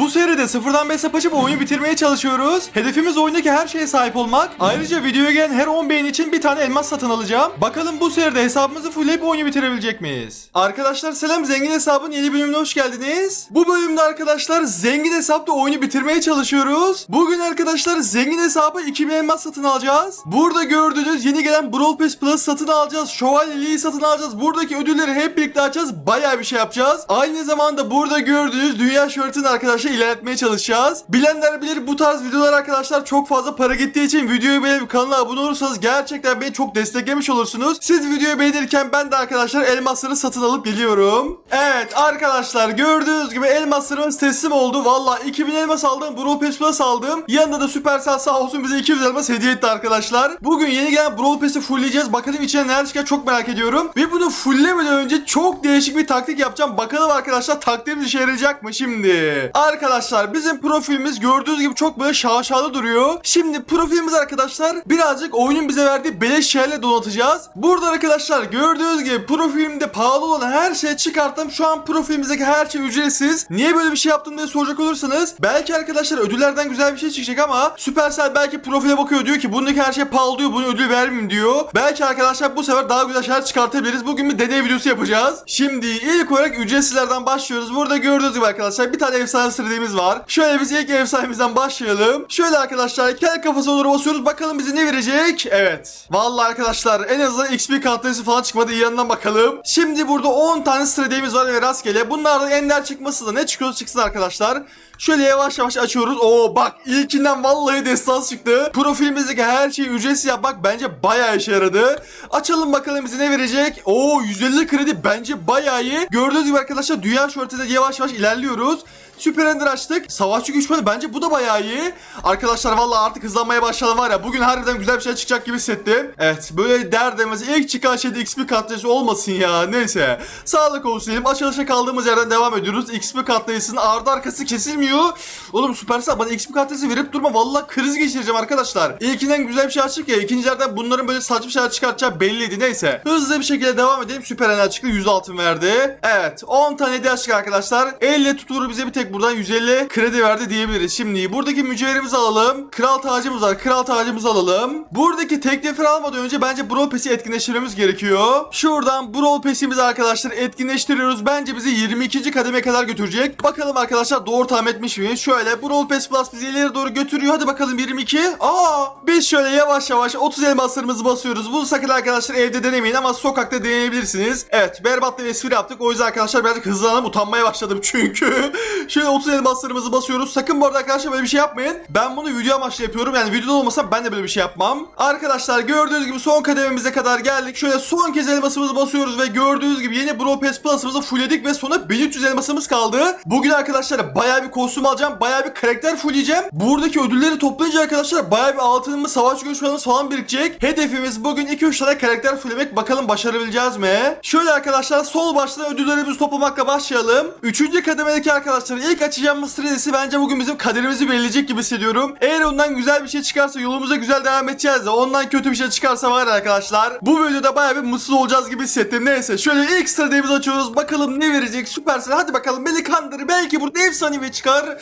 Bu seride sıfırdan bir hesap açıp oyunu bitirmeye çalışıyoruz. Hedefimiz oyundaki her şeye sahip olmak. Ayrıca videoya gelen her 10 beğeni için bir tane elmas satın alacağım. Bakalım bu seride hesabımızı fullleyip oyunu bitirebilecek miyiz? Arkadaşlar selam zengin hesabın yeni bölümüne hoş geldiniz. Bu bölümde arkadaşlar zengin hesapta oyunu bitirmeye çalışıyoruz. Bugün arkadaşlar zengin hesabı 2000 elmas satın alacağız. Burada gördüğünüz yeni gelen Brawl Pass Plus satın alacağız. Şövalyeliği satın alacağız. Buradaki ödülleri hep birlikte açacağız. Bayağı bir şey yapacağız. Aynı zamanda burada gördüğünüz dünya şörtünü arkadaşlar ilerletmeye çalışacağız. Bilenler bilir bu tarz videolar arkadaşlar çok fazla para gittiği için videoyu beğenip kanala abone olursanız gerçekten beni çok desteklemiş olursunuz. Siz videoyu beğenirken ben de arkadaşlar elmasları satın alıp geliyorum. Evet arkadaşlar gördüğünüz gibi elmaslarımız teslim oldu. Valla 2000 elmas aldım. Brawl Pass Plus aldım. Yanında da Supercell sağ olsun bize 200 elmas hediye etti arkadaşlar. Bugün yeni gelen Brawl Pass'i fullleyeceğiz. Bakalım içine neler çıkacak çok merak ediyorum. Ve bunu fulllemeden önce çok değişik bir taktik yapacağım. Bakalım arkadaşlar taktiğimiz işe yarayacak mı şimdi? Arkadaşlar bizim profilimiz gördüğünüz gibi çok böyle şaşalı duruyor. Şimdi profilimiz arkadaşlar birazcık oyunun bize verdiği beleş şeylerle donatacağız. Burada arkadaşlar gördüğünüz gibi profilimde pahalı olan her şeyi çıkarttım. Şu an profilimizdeki her şey ücretsiz. Niye böyle bir şey yaptım diye soracak olursanız belki arkadaşlar ödüllerden güzel bir şey çıkacak ama Supercell belki profile bakıyor diyor ki bundaki her şey pahalı diyor bunu ödül vermeyeyim diyor. Belki arkadaşlar bu sefer daha güzel şeyler çıkartabiliriz. Bugün bir deney videosu yapacağız. Şimdi ilk olarak ücretsizlerden başlıyoruz. Burada gördüğünüz gibi arkadaşlar bir tane efsane sıradığımız var. Şöyle biz ilk efsanemizden başlayalım. Şöyle arkadaşlar kel kafasına doğru basıyoruz. Bakalım bize ne verecek? Evet. Vallahi arkadaşlar en azından XP kartlarısı falan çıkmadı. İyi yanından bakalım. Şimdi burada 10 tane sıradığımız var ve rastgele. Bunlardan ender çıkması da ne çıkıyorsa çıksın arkadaşlar. Şöyle yavaş yavaş açıyoruz. Oo bak ilkinden vallahi destans çıktı. Profilimizdeki her şeyi ücretsiz yapmak bence bayağı işe yaradı. Açalım bakalım bize ne verecek. Oo 150 kredi bence bayağı iyi. Gördüğünüz gibi arkadaşlar dünya şortunda yavaş yavaş ilerliyoruz. Süper Ender açtık. Savaşçı güç bence bu da bayağı iyi. Arkadaşlar vallahi artık hızlanmaya başladım var ya. Bugün harbiden güzel bir şey çıkacak gibi hissettim. Evet böyle der demez ilk çıkan şeyde XP katlayıcısı olmasın ya. Neyse. Sağlık olsun diyelim. Açılışa kaldığımız yerden devam ediyoruz. XP katlayıcısının ardı arkası kesilmiyor. Oğlum Supercell bana XP katlayıcısı verip durma. Vallahi kriz geçireceğim arkadaşlar. İlkinden güzel bir şey açtık ya. İkincilerden bunların böyle saçma şeyler çıkartacağı belliydi. Neyse. Hızlı bir şekilde devam edelim. Süper Ender çıktı. 100 altın verdi. Evet. 10 tane hediye açtık arkadaşlar. Elle tutulur bize bir tek buradan 150 kredi verdi diyebiliriz. Şimdi buradaki mücevherimizi alalım. Kral tacımız var. Kral tacımızı alalım. Buradaki teklifleri almadan önce bence Brawl Pass'i etkinleştirmemiz gerekiyor. Şuradan Brawl Pass'imizi arkadaşlar etkinleştiriyoruz. Bence bizi 22. kademe kadar götürecek. Bakalım arkadaşlar doğru tahmin etmiş miyim? Şöyle Brawl Pass Plus bizi ileri doğru götürüyor. Hadi bakalım 22. Aa! Biz şöyle yavaş yavaş 30 elmaslarımızı basıyoruz. Bunu sakın arkadaşlar evde denemeyin ama sokakta deneyebilirsiniz. Evet berbat bir espri yaptık. O yüzden arkadaşlar birazcık hızlanıp utanmaya başladım çünkü. şöyle 30 elmaslarımızı basıyoruz. Sakın bu arada arkadaşlar böyle bir şey yapmayın. Ben bunu video amaçlı yapıyorum. Yani videoda olmasa ben de böyle bir şey yapmam. Arkadaşlar gördüğünüz gibi son kadememize kadar geldik. Şöyle son kez elmasımızı basıyoruz ve gördüğünüz gibi yeni Brawl Pass Plus'ımızı fullledik ve sonra 1300 elmasımız kaldı. Bugün arkadaşlar bayağı bir kostüm alacağım. Bayağı bir karakter fullleyeceğim. Buradaki ödülleri toplayınca arkadaşlar bayağı bir altınımız, savaş görüşmelerimiz falan birikecek. Hedefimiz bugün 2-3 tane karakter fulllemek. Bakalım başarabileceğiz mi? Şöyle arkadaşlar sol baştan ödüllerimizi toplamakla başlayalım. Üçüncü kademedeki arkadaşlar ilk açacağımız stratejisi bence bugün bizim kaderimizi belirleyecek gibi hissediyorum. Eğer ondan güzel bir şey çıkarsa yolumuza güzel devam edeceğiz de ondan kötü bir şey çıkarsa var arkadaşlar. Bu videoda bayağı bir mutsuz olacağız gibi hissettim. Neyse şöyle ilk stratejimizi açıyoruz. Bakalım ne verecek Supercell. Hadi bakalım beni kandır. Belki burada efsanevi çıkar. kadar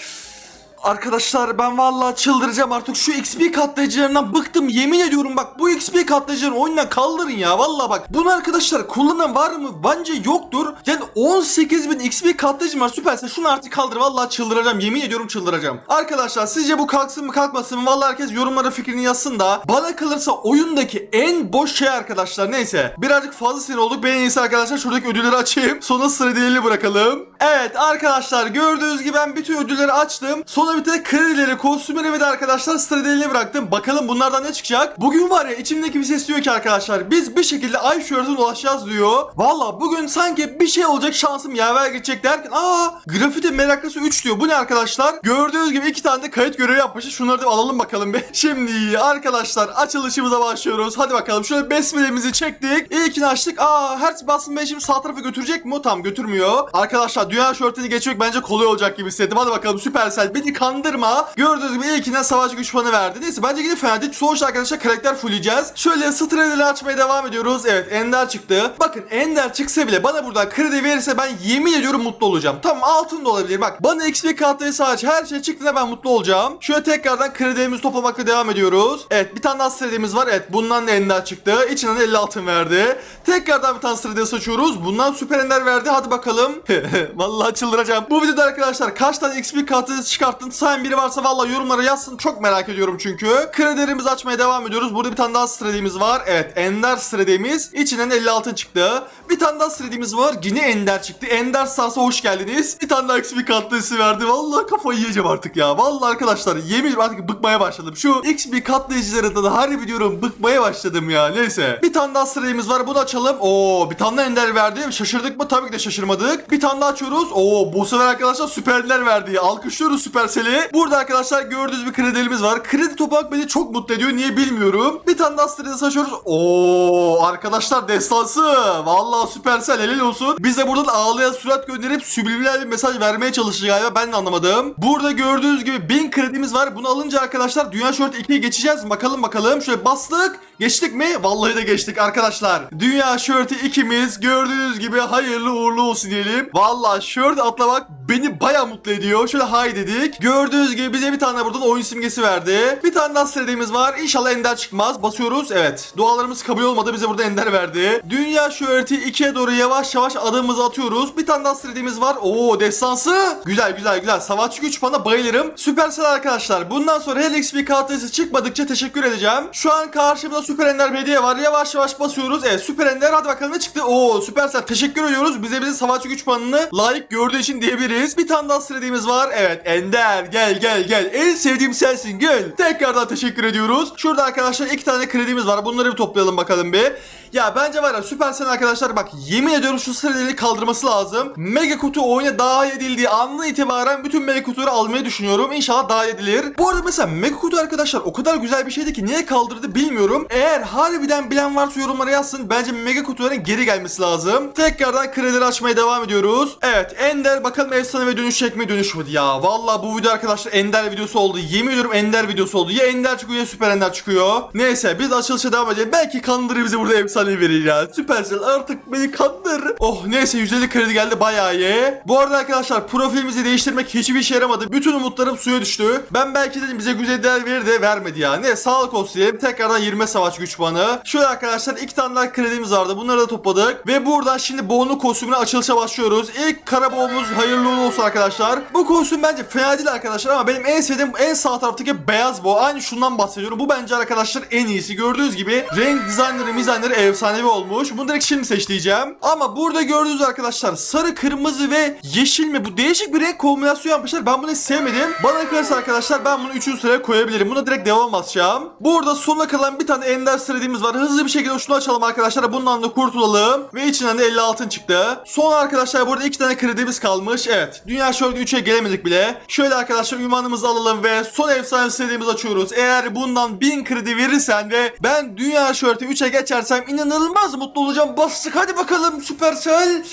Arkadaşlar ben vallahi çıldıracağım. Artık şu XP katlayıcılarından bıktım. Yemin ediyorum bak bu XP katlayıcılarını oyundan kaldırın ya. Vallahi bak bunu arkadaşlar kullanan var mı? Bence yoktur. Yani 18.000 XP katlayıcım var. Süperse şunu artık kaldır. Vallahi çıldıracağım. Yemin ediyorum çıldıracağım. Arkadaşlar sizce bu kalksın mı kalkmasın mı? Vallahi herkes yorumlara fikrini yazsın da. Bana kalırsa oyundaki en boş şey arkadaşlar neyse. Birazcık fazla sinir olduk. Ben en iyisi arkadaşlar şuradaki ödülleri açayım. Sonra sıra bırakalım. Evet arkadaşlar gördüğünüz gibi ben bütün ödülleri açtım. Sonra bir tane kredileri kostümleri ve de arkadaşlar stratejilerini bıraktım. Bakalım bunlardan ne çıkacak? Bugün var ya içimdeki bir ses diyor ki arkadaşlar biz bir şekilde ay şöhretine ulaşacağız diyor. Valla bugün sanki bir şey olacak şansım yaver geçecek derken aa grafiti meraklısı 3 diyor. Bu ne arkadaşlar? Gördüğünüz gibi iki tane de kayıt görevi yapmışız. Şunları da alalım bakalım bir. Şimdi arkadaşlar açılışımıza başlıyoruz. Hadi bakalım şöyle besmelemizi çektik. İlkini açtık. Aa her basın beni şimdi sağ tarafa götürecek mi? Tam götürmüyor. Arkadaşlar dünya şöhretini geçmek bence kolay olacak gibi hissettim. Hadi bakalım Supercell beni kandırma. Gördüğünüz gibi ilkinden savaş güç puanı verdi. Neyse bence yine fena değil. Sonuçta arkadaşlar karakter fullleyeceğiz. Şöyle stratejileri açmaya devam ediyoruz. Evet Ender çıktı. Bakın Ender çıksa bile bana buradan kredi verirse ben yemin ediyorum mutlu olacağım. Tamam altın da olabilir. Bak bana XP kartları sadece her şey çıktığında ben mutlu olacağım. Şöyle tekrardan kredilerimizi toplamakla devam ediyoruz. Evet bir tane daha stratejimiz var. Evet bundan da Ender çıktı. İçinden 50 altın verdi. Tekrardan bir tane strateji açıyoruz. Bundan süper Ender verdi. Hadi bakalım. vallahi çıldıracağım. Bu videoda arkadaşlar kaç tane XP kartı çıkarttın sayan biri varsa vallahi yorumlara yazsın. Çok merak ediyorum çünkü. Kredilerimizi açmaya devam ediyoruz. Burada bir tane daha stratejimiz var. Evet Ender stratejimiz. İçinden 50 altın çıktı. Bir tane daha stratejimiz var. Yine Ender çıktı. Ender Stars'a hoş geldiniz. Bir tane daha XP katlayıcısı verdi. Vallahi kafayı yiyeceğim artık ya. Vallahi arkadaşlar yemin artık bıkmaya başladım. Şu XP katlayıcılarında da harbi diyorum bıkmaya başladım ya. Neyse. Bir tane daha stratejimiz var. Bunu açalım. Oo bir tane daha Ender verdi. Şaşırdık mı? Tabii ki de şaşırmadık. Bir tane daha açıyoruz. Oo bu sefer arkadaşlar süper Ender verdi. Alkışlıyoruz Supercell'i. Burada arkadaşlar gördüğünüz bir kredilerimiz var. Kredi toplamak beni çok mutlu ediyor. Niye bilmiyorum. Bir tane stratejisi açıyoruz. Oo arkadaşlar destansı. Vallahi Supercell helal olsun. Biz de buradan ağlayan surat gönderip subliminal bir mesaj vermeye çalışacağız galiba. Ben de anlamadım. Burada gördüğünüz gibi 1000 kredimiz var. Bunu alınca arkadaşlar Dünya Short 2'ye geçeceğiz. Bakalım bakalım. Şöyle bastık. Geçtik mi? Vallahi de geçtik arkadaşlar. Dünya Short'ı ikimiz gördüğünüz gibi hayırlı uğurlu olsun diyelim. Vallahi Short atlamak beni baya mutlu ediyor. Şöyle hay dedik. Gördüğünüz gibi bize bir tane buradan oyun simgesi verdi. Bir tane daha stratejimiz var. İnşallah ender çıkmaz. Basıyoruz. Evet. Dualarımız kabul olmadı. Bize burada ender verdi. Dünya Short'ı 2'ye doğru yavaş yavaş adımımızı atıyoruz. Bir tane daha stratejimiz var. Oo destansı. Güzel güzel güzel. Savaşçı güç bana bayılırım. Süpersel arkadaşlar. Bundan sonra her XP kartı çıkmadıkça teşekkür edeceğim. Şu an karşımda Süper Ender bir hediye var. Yavaş yavaş basıyoruz. Evet Süper Ender hadi bakalım ne çıktı? Oo Süpersel teşekkür ediyoruz. Bize bize savaşçı güç puanını layık gördüğü için diyebiliriz. Bir tane daha stratejimiz var. Evet Ender gel gel gel. En sevdiğim sensin gel. Tekrardan teşekkür ediyoruz. Şurada arkadaşlar iki tane kredimiz var. Bunları bir toplayalım bakalım bir. Ya bence var ya Supercell arkadaşlar bak yemin ediyorum şu sıraları kaldırması lazım. Mega kutu oyuna dahil edildiği andan itibaren bütün mega kutuları almayı düşünüyorum. İnşallah dahil edilir. Bu arada mesela mega kutu arkadaşlar o kadar güzel bir şeydi ki niye kaldırdı bilmiyorum. Eğer harbiden bilen varsa yorumlara yazsın. Bence mega kutuların geri gelmesi lazım. Tekrardan kredileri açmaya devam ediyoruz. Evet Ender bakalım efsane dönüşecek mi dönüşmedi ya. Valla bu video arkadaşlar Ender videosu oldu. Yemin ediyorum Ender videosu oldu. Ya Ender çıkıyor ya Süper Ender çıkıyor. Neyse biz açılışa devam edelim. Belki kandırır bizi burada efsane verir ya. Supercell artık beni kandır. Oh neyse 150 kredi geldi bayağı iyi. Bu arada arkadaşlar profilimizi değiştirmek hiçbir işe yaramadı. Bütün umutlarım suya düştü. Ben belki dedim bize güzel değer verir de vermedi ya. Ne sağlık olsun diyelim. Tekrardan 20 savaş güç puanı. Şöyle arkadaşlar iki tane daha kredimiz vardı. Bunları da topladık. Ve buradan şimdi Boğunlu kostümüne açılışa başlıyoruz. İlk kara boğumuz hayırlı olsun arkadaşlar. Bu kostüm bence fena değil arkadaşlar ama benim en sevdiğim en sağ taraftaki beyaz boğa. Aynı şundan bahsediyorum. Bu bence arkadaşlar en iyisi. Gördüğünüz gibi renk dizaynları mizanları efsanevi olmuş. Bunu direkt şimdi seç diyeceğim. Ama burada gördüğünüz arkadaşlar sarı, kırmızı ve yeşil mi? Bu değişik bir renk kombinasyonu yapmışlar. Ben bunu hiç sevmedim. Bana kalırsa arkadaşlar ben bunu 3. sıraya koyabilirim. Buna direkt devam basacağım. Burada sona kalan bir tane ender stratejimiz var. Hızlı bir şekilde şunu açalım arkadaşlar. Bundan da kurtulalım. Ve içinden de 50 altın çıktı. Son arkadaşlar burada iki tane kredimiz kalmış. Evet. Dünya şöyle 3'e gelemedik bile. Şöyle arkadaşlar ünvanımızı alalım ve son efsane stratejimizi açıyoruz. Eğer bundan 1000 kredi verirsen ve ben dünya şörtü 3'e geçersem inanılmaz mutlu olacağım. Bastık hadi bakalım Supercell.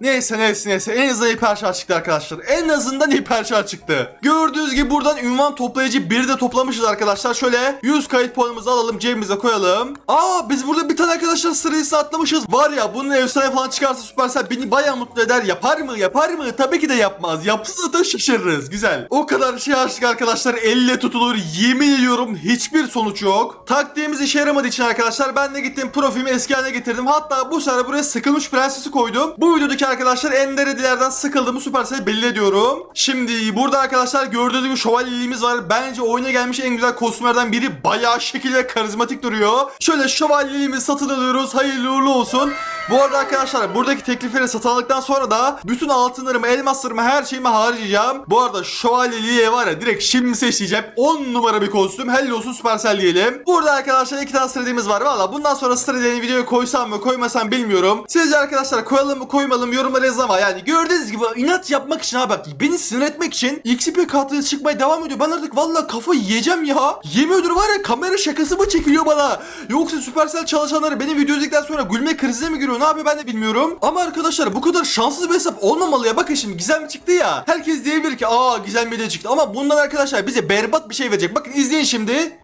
Neyse neyse neyse en azından hiper şarj çıktı arkadaşlar. En azından hiper şarj çıktı. Gördüğünüz gibi buradan ünvan toplayıcı bir de toplamışız arkadaşlar. Şöyle 100 kayıt puanımızı alalım cebimize koyalım. Aa biz burada bir tane arkadaşlar sırasını atlamışız. Var ya bunun efsane falan çıkarsa Supercell beni bayağı mutlu eder. Yapar mı yapar mı? Tabii ki de yapmaz. Yapsa zaten şaşırırız. Güzel. O kadar şey açtık arkadaşlar. Elle tutulur. Yemin ediyorum hiçbir sonuç yok. Taktiğimiz işe yaramadığı için arkadaşlar ben de gittim profilimi eski haline getirdim. Hatta bu sefer buraya sıkılmış prensesi koydum. Bu videodaki arkadaşlar Ender hediyelerden sıkıldığımı Supercell'e belli ediyorum. Şimdi burada arkadaşlar gördüğünüz gibi şövalyeliğimiz var. Bence oyuna gelmiş en güzel kostümlerden biri. Bayağı şekil ve karizmatik duruyor. Şöyle şövalyeliğimizi satın alıyoruz. Hayırlı uğurlu olsun. Bu arada arkadaşlar buradaki teklifleri satın aldıktan sonra da bütün altınlarımı, elmaslarımı, her şeyimi harcayacağım. Bu arada şövalyeliğe var ya direkt şimdi seçeceğim. 10 numara bir kostüm. Hello olsun Supercell diyelim. Burada arkadaşlar iki tane stratejimiz var. Valla bundan sonra stratejiyi videoya koysam mı koymasam bilmiyorum. Sizce arkadaşlar koyalım mı koymalım yorumlara yazın ama yani gördüğünüz gibi inat yapmak için ha bak beni sinir etmek için XP kartı çıkmaya devam ediyor. Ben artık vallahi kafa yiyeceğim ya. Yemin ediyorum var ya kamera şakası mı çekiliyor bana? Yoksa Supercell çalışanları benim video izledikten sonra gülme krizine mi giriyor ne yapıyor ben de bilmiyorum. Ama arkadaşlar bu kadar şanssız bir hesap olmamalı ya. Bakın şimdi Gizem çıktı ya. Herkes diyebilir ki aa Gizem video çıktı. Ama bundan arkadaşlar bize berbat bir şey verecek. Bakın izleyin şimdi.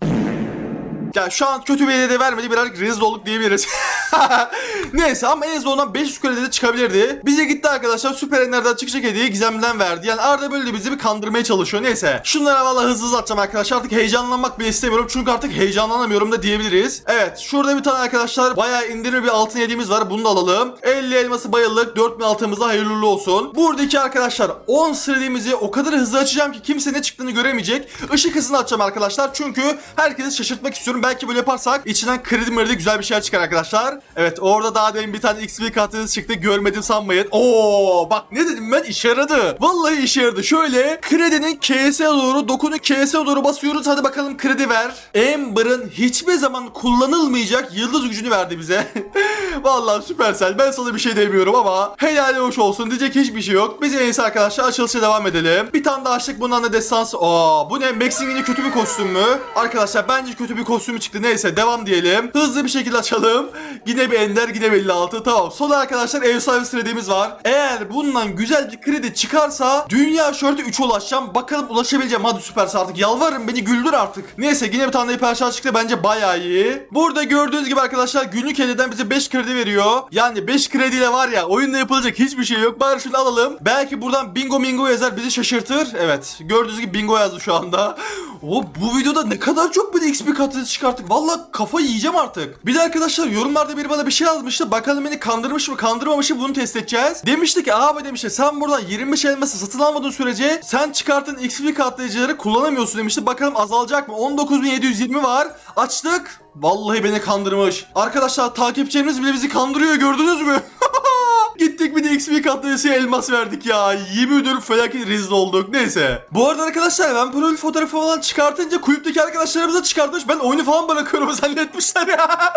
Ya şu an kötü bir hediye de vermedi birazcık rezil olduk diyebiliriz. Neyse ama en azından 500 kredi de çıkabilirdi. Bize gitti arkadaşlar Süper Enler'den çıkacak hediyeyi Gizem'den verdi. Yani Arda böyle bizi bir kandırmaya çalışıyor. Neyse. Şunlara valla hızlı hızlı atacağım arkadaşlar. Artık heyecanlanmak bile istemiyorum. Çünkü artık heyecanlanamıyorum da diyebiliriz. Evet. Şurada bir tane arkadaşlar bayağı indirimli bir altın hediyemiz var. Bunu da alalım. 50 elması bayıldık. 4000 altınımıza hayırlı olsun. Buradaki arkadaşlar 10 sıralığımızı o kadar hızlı açacağım ki kimse ne çıktığını göremeyecek. Işık hızını açacağım arkadaşlar. Çünkü herkesi şaşırtmak istiyorum. Belki böyle yaparsak içinden kredi mredi güzel bir şeyler çıkar arkadaşlar. Evet orada daha demin bir tane XP kartınız çıktı. Görmedim sanmayın. Oo bak ne dedim ben işe yaradı. Vallahi işe yaradı. Şöyle kredinin KS'e doğru dokunu KS'e doğru basıyoruz. Hadi bakalım kredi ver. Amber'ın hiçbir zaman kullanılmayacak yıldız gücünü verdi bize. Vallahi süpersel. Ben sana bir şey demiyorum ama helal hoş olsun diyecek hiçbir şey yok. Biz en iyisi arkadaşlar açılışa devam edelim. Bir tane daha açtık bundan da destansı. Aa bu ne? Max'in yine kötü bir kostüm mü? Arkadaşlar bence kötü bir kostümü çıktı. Neyse devam diyelim. Hızlı bir şekilde açalım. Yine bir ender yine bir 56. Tamam. Sonra arkadaşlar ev sahibi krediğimiz var. Eğer bundan güzel bir kredi çıkarsa dünya şörtü 3 ulaşacağım. Bakalım ulaşabileceğim. Hadi süperse artık yalvarırım beni güldür artık. Neyse yine bir tane hiper şarj çıktı. Bence bayağı iyi. Burada gördüğünüz gibi arkadaşlar günlük hediyeden bize 5 kredi veriyor. Yani 5 krediyle var ya oyunda yapılacak hiçbir şey yok. Bari şunu alalım. Belki buradan bingo mingo yazar bizi şaşırtır. Evet. Gördüğünüz gibi bingo yazdı şu anda. O bu videoda ne kadar çok bir XP katı çıkarttık. Vallahi kafa yiyeceğim artık. Bir de arkadaşlar yorumlarda biri bana bir şey yazmıştı. Bakalım beni kandırmış mı kandırmamış mı bunu test edeceğiz. Demişti ki abi demişti sen buradan 25 elması satın almadığın sürece sen çıkarttığın XP katlayıcıları kullanamıyorsun demişti. Bakalım azalacak mı? 19.720 var. Açtık. Vallahi beni kandırmış. Arkadaşlar takipçilerimiz bile bizi kandırıyor gördünüz mü? XP katlayıcıya elmas verdik ya. Yemin ediyorum felaket rezil olduk. Neyse. Bu arada arkadaşlar ben profil fotoğrafı falan çıkartınca kulüpteki arkadaşlarımız da çıkartmış. Ben oyunu falan bırakıyorum zannetmişler ya.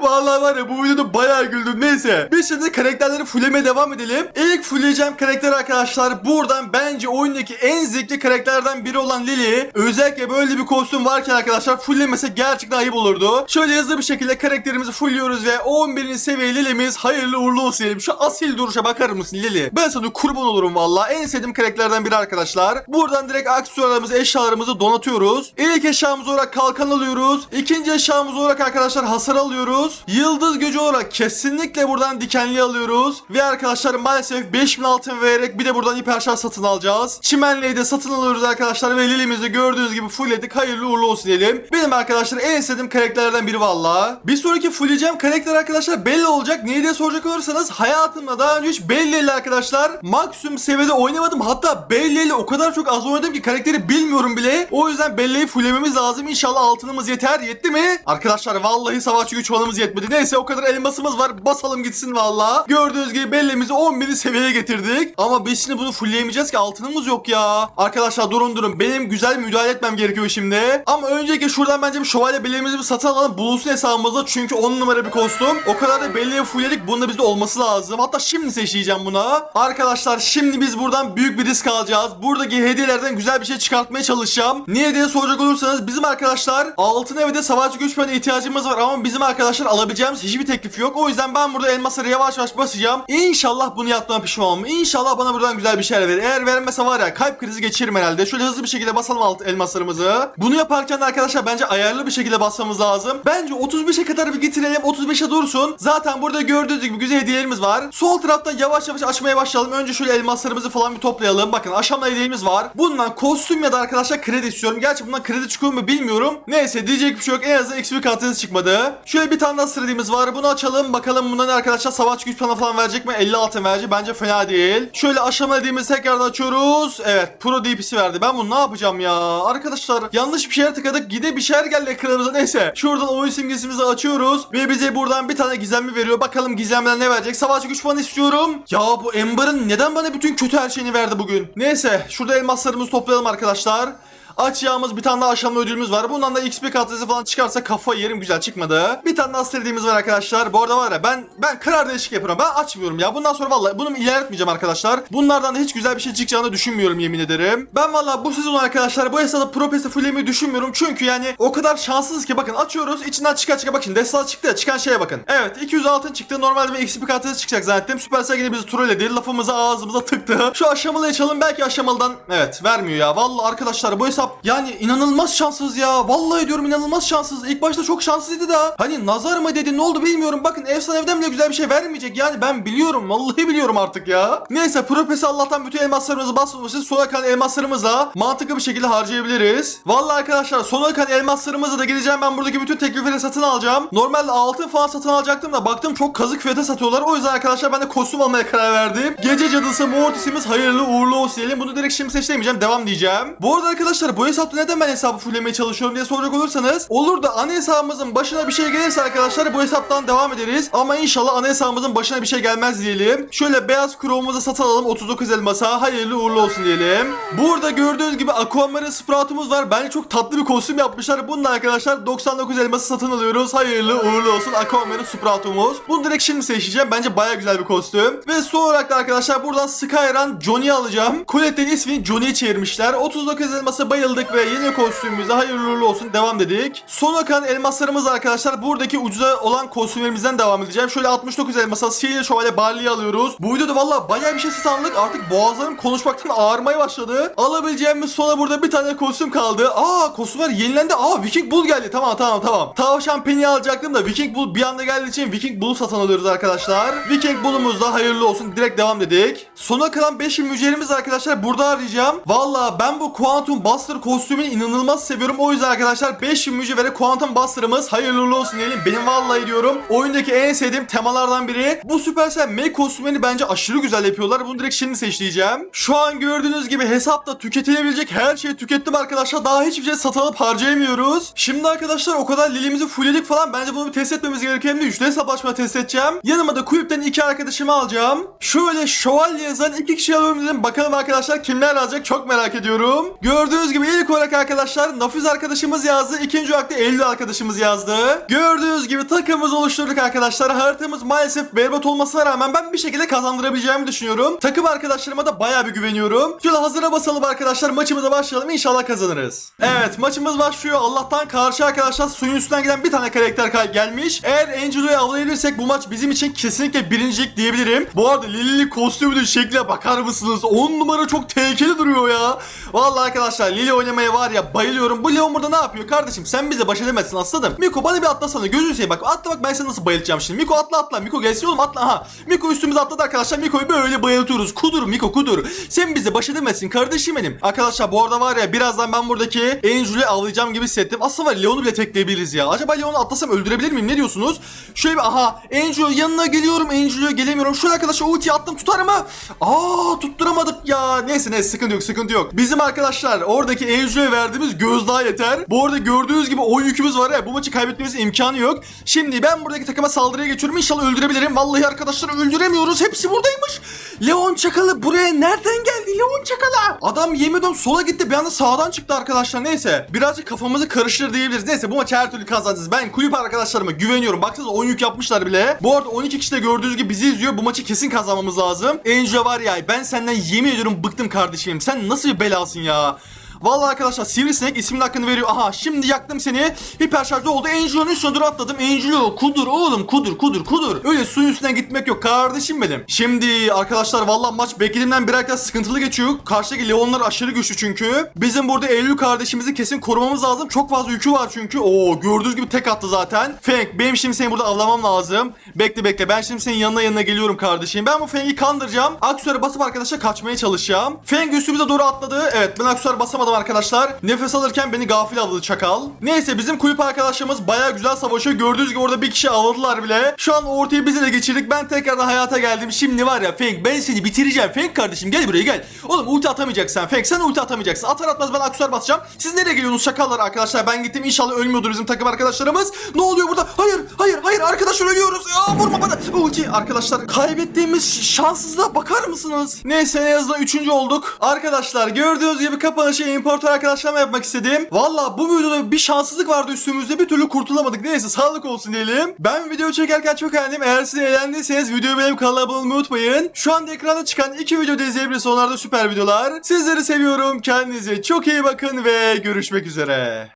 Vallahi var ya bu videoda bayağı güldüm. Neyse. Biz şimdi karakterleri fullemeye devam edelim. İlk fullleyeceğim karakter arkadaşlar. Buradan bence oyundaki en zevkli karakterlerden biri olan Lily. Özellikle böyle bir kostüm varken arkadaşlar fullemese gerçekten ayıp olurdu. Şöyle hızlı bir şekilde karakterimizi fullliyoruz ve 11. seviye Lily'miz hayırlı uğurlu olsun diyelim. Şu asil duruşa bakar mısın Lily? Ben sana kurban olurum valla. En sevdiğim karakterlerden biri arkadaşlar. Buradan direkt aksesuarlarımızı, eşyalarımızı donatıyoruz. İlk eşyamız olarak kalkan alıyoruz. İkinci eşyamız olarak arkadaşlar hasar alıyoruz. Yıldız gücü olarak kesinlikle buradan dikenli alıyoruz. Ve arkadaşlar maalesef 5000 altın vererek bir de buradan hiper şarj satın alacağız. Çimenliği de satın alıyoruz arkadaşlar ve Lily'mizi gördüğünüz gibi fullledik. Hayırlı uğurlu olsun diyelim. Benim arkadaşlar en sevdiğim karakterlerden biri valla. Bir sonraki fullleyeceğim karakter arkadaşlar belli olacak. Niye diye soracak olursanız hayatımda daha önce hiç Belli ile arkadaşlar maksimum seviyede oynamadım. Hatta Belli ile o kadar çok az oynadım ki karakteri bilmiyorum bile. O yüzden Belli'yi fullememiz lazım. İnşallah altınımız yeter. Yetti mi? Arkadaşlar vallahi savaşçı güç puanımız yetmedi. Neyse o kadar elmasımız var. Basalım gitsin valla. Gördüğünüz gibi Belli'mizi 11. seviyeye getirdik. Ama biz şimdi bunu fullleyemeyeceğiz ki altınımız yok ya. Arkadaşlar durun durun. Benim güzel müdahale etmem gerekiyor şimdi. Ama önceki şuradan bence bir şövalye Belli'mizi bir satın alalım. Bulunsun hesabımızda. Çünkü 10 numara bir kostüm. O kadar da Belli'ye fullledik. Bunda bizde olması lazım. Hatta şimdi seçeceğim buna. Arkadaşlar şimdi biz buradan büyük bir risk alacağız. Buradaki hediyelerden güzel bir şey çıkartmaya çalışacağım. Niye diye soracak olursanız bizim arkadaşlar altın evde savaşçı güç puanı ihtiyacımız var ama bizim arkadaşlar alabileceğimiz hiçbir teklif yok. O yüzden ben burada elmasları yavaş yavaş basacağım. İnşallah bunu yaptığıma pişman olmam. İnşallah bana buradan güzel bir şeyler verir. Eğer vermezse var ya kalp krizi geçiririm herhalde. Şöyle hızlı bir şekilde basalım alt elmaslarımızı. Bunu yaparken de arkadaşlar bence ayarlı bir şekilde basmamız lazım. Bence 35'e kadar bir getirelim. 35'e dursun. Zaten burada gördüğünüz gibi güzel hediyelerimiz var. Sol tarafta yavaş yavaş açmaya başlayalım. Önce şöyle elmaslarımızı falan bir toplayalım. Bakın aşama hediyemiz var. Bundan kostüm ya da arkadaşlar kredi istiyorum. Gerçi bundan kredi çıkıyor mu bilmiyorum. Neyse diyecek bir şey yok. En azından XP kartınız çıkmadı. Şöyle bir tane daha sıradığımız var. Bunu açalım. Bakalım bundan arkadaşlar savaş güç puanı falan verecek mi? 50 altın verecek. Bence fena değil. Şöyle aşama hediyemizi tekrardan açıyoruz. Evet. Pro DP'si verdi. Ben bunu ne yapacağım ya? Arkadaşlar yanlış bir şeye tıkladık. Gide bir şeyler geldi ekranımıza. Neyse. Şuradan oyun simgesimizi açıyoruz. Ve bize buradan bir tane gizemli veriyor. Bakalım gizemden ne verecek? Savaş güç puanı istiyorum. Ya bu Amber'ın neden bana bütün kötü her şeyini verdi bugün? Neyse. Şurada elmaslarımızı toplayalım arkadaşlar. Açacağımız bir tane daha aşamalı ödülümüz var. Bundan da XP katlesi falan çıkarsa kafa yerim güzel çıkmadı. Bir tane daha istediğimiz var arkadaşlar. Bu arada var ya ben ben karar değişik yapıyorum. Ben açmıyorum ya. Bundan sonra vallahi bunu ilerletmeyeceğim arkadaşlar. Bunlardan da hiç güzel bir şey çıkacağını düşünmüyorum yemin ederim. Ben vallahi bu sezon arkadaşlar bu hesabı pro pesi düşünmüyorum. Çünkü yani o kadar şanssızız ki bakın açıyoruz içinden çıka çıka bakın destal çıktı ya çıkan şeye bakın. Evet 200 altın çıktı. Normalde bir XP katlesi çıkacak zannettim. Supercell yine bizi trolledi. Lafımızı ağzımıza tıktı. Şu aşamalı açalım belki aşamalıdan evet vermiyor ya. Vallahi arkadaşlar bu hesap yani inanılmaz şanssız ya. Vallahi diyorum inanılmaz şanssız. İlk başta çok şanslıydı da. Hani nazar mı dedi ne oldu bilmiyorum. Bakın efsane evden bile güzel bir şey vermeyecek. Yani ben biliyorum. Vallahi biliyorum artık ya. Neyse Propesi Allah'tan bütün elmaslarımızı basmamışız. Sona kalan elmaslarımızla mantıklı bir şekilde harcayabiliriz. Vallahi arkadaşlar sona kalan elmaslarımızı da gideceğim ben buradaki bütün teklifleri satın alacağım. Normalde altın falan satın alacaktım da baktım çok kazık fiyata satıyorlar. O yüzden arkadaşlar ben de kostüm almaya karar verdim. Gece cadısı Mortis'imiz hayırlı uğurlu olsun diyelim. Bunu direkt şimdi seçemeyeceğim. Devam diyeceğim. Bu arada arkadaşlar bu hesapta neden ben hesabı fulllemeye çalışıyorum diye soracak olursanız olur da ana hesabımızın başına bir şey gelirse arkadaşlar bu hesaptan devam ederiz. Ama inşallah ana hesabımızın başına bir şey gelmez diyelim. Şöyle beyaz kromumuzu satın alalım 39 elmasa. Hayırlı uğurlu olsun diyelim. Burada gördüğünüz gibi Aquamarine Sprout'umuz var. Bence çok tatlı bir kostüm yapmışlar. Bunun arkadaşlar 99 elması satın alıyoruz. Hayırlı uğurlu olsun Aquamarine Sprout'umuz. Bunu direkt şimdi seçeceğim. Bence baya güzel bir kostüm. Ve son olarak da arkadaşlar buradan Skyran Johnny'i alacağım. Colette'nin ismini Johnny'ye çevirmişler. 39 elmasa bayıldık ve yeni kostümümüze hayırlı uğurlu olsun devam dedik. Son kalan elmaslarımız arkadaşlar buradaki ucuza olan kostümlerimizden devam edeceğim. Şöyle 69 elmasa Sihirli Şövalye Barley'i alıyoruz. Bu videoda valla baya bir şey satın aldık. Artık boğazlarım konuşmaktan ağrımaya başladı. Alabileceğimiz sonra burada bir tane kostüm kaldı. Aa kostümler yenilendi. Aa Viking Bull geldi. Tamam tamam tamam. Tavşan Penny alacaktım da Viking Bull bir anda geldiği için Viking Bull'u satın alıyoruz arkadaşlar. Viking Bull'umuz da hayırlı olsun. Direkt devam dedik. Sona kalan 5 mücevherimiz arkadaşlar burada arayacağım. Valla ben bu Quantum Buster kostümünü inanılmaz seviyorum. O yüzden arkadaşlar 5 mücevhere Quantum Buster'ımız hayırlı olsun diyelim. Benim vallahi diyorum oyundaki en sevdiğim temalardan biri. Bu Supercell Make kostümlerini bence aşırı güzel yapıyorlar. Bunu direkt şimdi seçleyeceğim. Şu an gördüğünüz gibi hesapta tüketilebilecek her şeyi tükettim arkadaşlar. Daha hiçbir şey satın harcayamıyoruz. Şimdi arkadaşlar o kadar lilimizi fullledik falan. Bence bunu bir test etmemiz gerekiyor. Hem de üçlü hesaplaşma test edeceğim. Yanıma da kulüpten iki arkadaşımı alacağım. Şöyle şövalye yazan iki kişi alıyorum dedim. Bakalım arkadaşlar kimler alacak çok merak ediyorum. Gördüğünüz gibi ilk olarak arkadaşlar Nafiz arkadaşımız yazdı. İkinci olarak da Eylül arkadaşımız yazdı. Gördüğünüz gibi takımımızı oluşturduk arkadaşlar. Haritamız maalesef berbat olmasına rağmen ben bir şekilde kazandırabileceğimi düşünüyorum. Takım arkadaşlarıma da bayağı bir güveniyorum. Şöyle hazıra basalım arkadaşlar. Maçımıza başlayalım. İnşallah kazanırız. Evet maçımız başlıyor. Allah'tan karşı arkadaşlar suyun üstünden giden bir tane karakter gelmiş. Eğer Angelo'yu avlayabilirsek bu maç bizim için kesinlikle birincilik diyebilirim. Bu arada Lili'li kostümünün şekline bakar mısınız? 10 numara çok tehlikeli duruyor ya. Vallahi arkadaşlar Lili oynamaya var ya bayılıyorum. Bu Leon burada ne yapıyor kardeşim? Sen bize baş edemezsin aslanım. Miko bana bir atlasana. Gözünü seveyim bak. Atla bak ben seni nasıl bayıltacağım şimdi. Miko atla atla. Miko gelsin oğlum atla. Aha. Miko üstümüze atladı arkadaşlar. Miko'yu böyle bayıltıyoruz. Kudur Miko kudur. Sen bize baş edemezsin kardeşim benim. Arkadaşlar bu arada var ya birazdan ben buradaki Angel'ı avlayacağım gibi hissettim. Aslında var Leon'u bile tekleyebiliriz ya. Acaba Leon'u atlasam öldürebilir miyim? Ne diyorsunuz? Şöyle bir aha. Angel yanına geliyorum. Angel'e gelemiyorum. Şöyle arkadaşlar ulti attım tutar mı? Aa tutturamadık ya. Neyse neyse sıkıntı yok sıkıntı yok. Bizim arkadaşlar oradaki Angel'e verdiğimiz gözdağı yeter. Bu arada gördüğünüz gibi oyun yükümüz var ya. Bu maçı kaybetmemizin imkanı yok. Şimdi ben buradaki takıma saldırıya geçiyorum. İnşallah öldürebilirim. Vallahi arkadaşlar öldüremiyoruz. Hepsi buradaymış. Leon Çakalı buraya nereden geldi Leon Çakalı? Adam ediyorum sola gitti bir anda sağdan çıktı arkadaşlar. Neyse birazcık kafamızı karıştır diyebiliriz. Neyse bu maçı her türlü kazanacağız. Ben kulüp arkadaşlarıma güveniyorum. Baksanıza oyun yük yapmışlar bile. Bu arada 12 kişi de gördüğünüz gibi bizi izliyor. Bu maçı kesin kazanmamız lazım. Angel var ya ben senden yemin ediyorum bıktım kardeşim. Sen nasıl bir belasın ya? Vallahi arkadaşlar Sivrisinek isminin hakkını veriyor. Aha şimdi yaktım seni. Hiper şarjı oldu. Angel'ın üstüne dur atladım. Angelo kudur oğlum kudur kudur kudur. Öyle suyun üstünden gitmek yok kardeşim benim. Şimdi arkadaşlar vallahi maç beklediğimden bir arkadaş sıkıntılı geçiyor. Karşıdaki Leonlar aşırı güçlü çünkü. Bizim burada Eylül kardeşimizi kesin korumamız lazım. Çok fazla yükü var çünkü. Oo gördüğünüz gibi tek attı zaten. Feng benim şimdi seni burada avlamam lazım. Bekle bekle ben şimdi senin yanına yanına geliyorum kardeşim. Ben bu Feng'i kandıracağım. Aksuar'a basıp arkadaşlar kaçmaya çalışacağım. Feng üstümüze doğru atladı. Evet ben Aksuar'a basamadım arkadaşlar. Nefes alırken beni gafil avladı çakal. Neyse bizim kulüp arkadaşlarımız baya güzel savaşıyor. Gördüğünüz gibi orada bir kişi avladılar bile. Şu an ortayı bize de geçirdik. Ben tekrardan hayata geldim. Şimdi var ya Feng ben seni bitireceğim. Feng kardeşim gel buraya gel. Oğlum ulti atamayacaksın. Feng sen ulti atamayacaksın. Atar atmaz ben Aksuar basacağım. Siz nereye geliyorsunuz şakallar arkadaşlar? Ben gittim inşallah ölmüyordur bizim takım arkadaşlarımız. Ne oluyor burada? Hayır hayır hayır arkadaşlar ölüyoruz. Ya vurma bana. ulti. Arkadaşlar kaybettiğimiz şanssızlığa bakar mısınız? Neyse en azından üçüncü olduk. Arkadaşlar gördüğünüz gibi kapanışı importer arkadaşlarımla yapmak istedim. Valla bu videoda bir şanssızlık vardı üstümüzde bir türlü kurtulamadık. Neyse sağlık olsun diyelim. Ben video çekerken çok eğlendim. Eğer siz eğlendiyseniz videoyu beğenip kanala abone olmayı unutmayın. Şu anda ekranda çıkan iki videoda izleyebilirsiniz. Onlar da süper videolar. Sizleri seviyorum. Kendinize çok iyi bakın ve görüşmek üzere.